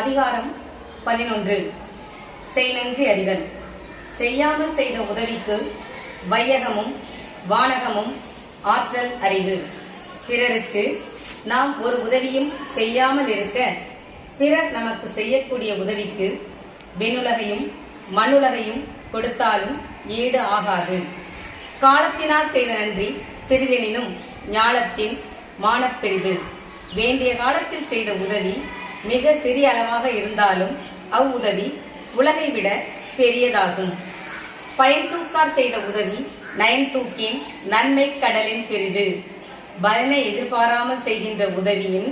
அதிகாரம் பதினொன்று. செய் நன்றி அறிதல். செய்யாமல் செய்த உதவிக்கு வையகமும் வானகமும் ஆற்றல் அறிவு. பிறருக்கு நாம் ஒரு உதவியும் செய்யாமல் இருக்க பிறர் நமக்கு செய்யக்கூடிய உதவிக்கு விண்ணுலகையும் மண்ணுலகையும் கொடுத்தாலும் ஈடு ஆகாது. காலத்தினால் செய்த நன்றி சிறிதெனினும் ஞாலத்தின் மானப்பெரிது. வேண்டிய காலத்தில் செய்த உதவி மிக சிறிய அளவாக இருந்தாலும் அவ்வுதவி உலகை விட பெரியதாகும். பயன் தூக்கார் செய்த உதவி நயன் தூக்கின் நன்மை கடலின் பெரிது பலனை எதிர்பாராமல் செய்கின்ற உதவியின்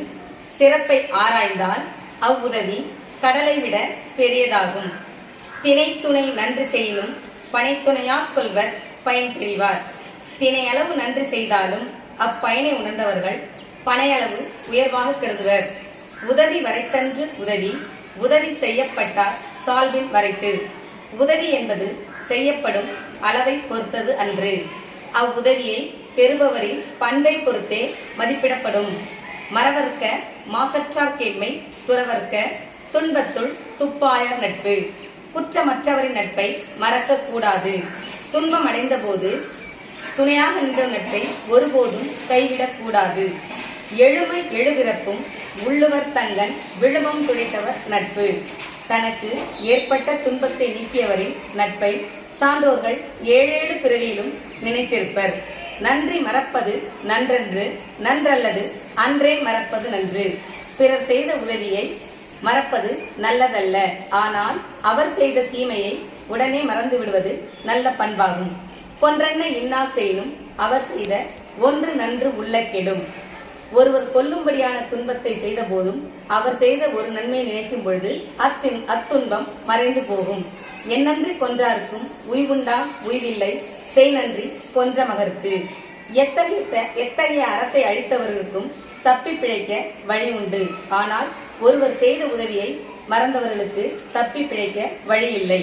சிறப்பை ஆராய்ந்தால் அவ்வுதவி கடலை விட பெரியதாகும். திணைத்துணை நன்று நன்றி செய்யினும் பனைத்துணையாக் கொள்வர் பயன் தெரிவார். திணை அளவு நன்றி செய்தாலும் அப்பயனை உணர்ந்தவர்கள் பனையளவு உயர்வாக கருதுவர். உதவி வரைத்தன்று உதவி உதவி செய்யப்பட்டார் சால்வின் வரைத்து. உதவி என்பது செய்யப்படும் அளவை பொறுத்தது அன்று. அவ்வுதவியை பெறுபவரின் பண்பை பொறுத்தே மதிப்பிடப்படும். மறவர்க்க மாசற்றார் கேண்மை துறவர்க்க துன்பத்துள் துப்பாயார் நட்பு. குற்றமற்றவரின் நட்பை மறக்க கூடாது துன்பம் அடைந்த போது துணையாக நின்ற நட்பை ஒருபோதும் கைவிடக் கூடாது எழுமை எழுபிறப்பும் உள்ளுவர் தங்கன் விழுமம் துடைத்தவர் நட்பு. தனக்கு ஏற்பட்ட துன்பத்தை நீக்கியவரின் நட்பை சான்றோர்கள் ஏழேழு பிறவியிலும் நினைத்திருப்பர். நன்றி மறப்பது நன்றன்று நன்றல்லது அன்றே மறப்பது நன்று. பிறர் செய்த உதவியை மறப்பது நல்லதல்ல. ஆனால் அவர் செய்த தீமையை உடனே மறந்து விடுவது நல்ல பண்பாகும். கொன்றென்ன இன்னா செய்யும் அவர் செய்த ஒன்று நன்று உள்ள கெடும் ஒருவர் கொல்லும்படியான துன்பத்தை செய்த போதும் அவர் செய்த ஒரு நன்மையை நினைக்கும் பொழுது அத்தின் அத்துன்பம் மறைந்து போகும். என்னன்றி கொன்றாருக்கும் உய்வுண்டா? உய்வில்லை. செய் நன்றி கொன்ற மகருக்கு. எத்தகைய எத்தகைய அறத்தை அழித்தவர்களுக்கும் தப்பி பிழைக்க வழி உண்டு. ஆனால் ஒருவர் செய்த உதவியை மறந்தவர்களுக்கு தப்பி பிழைக்க வழி இல்லை.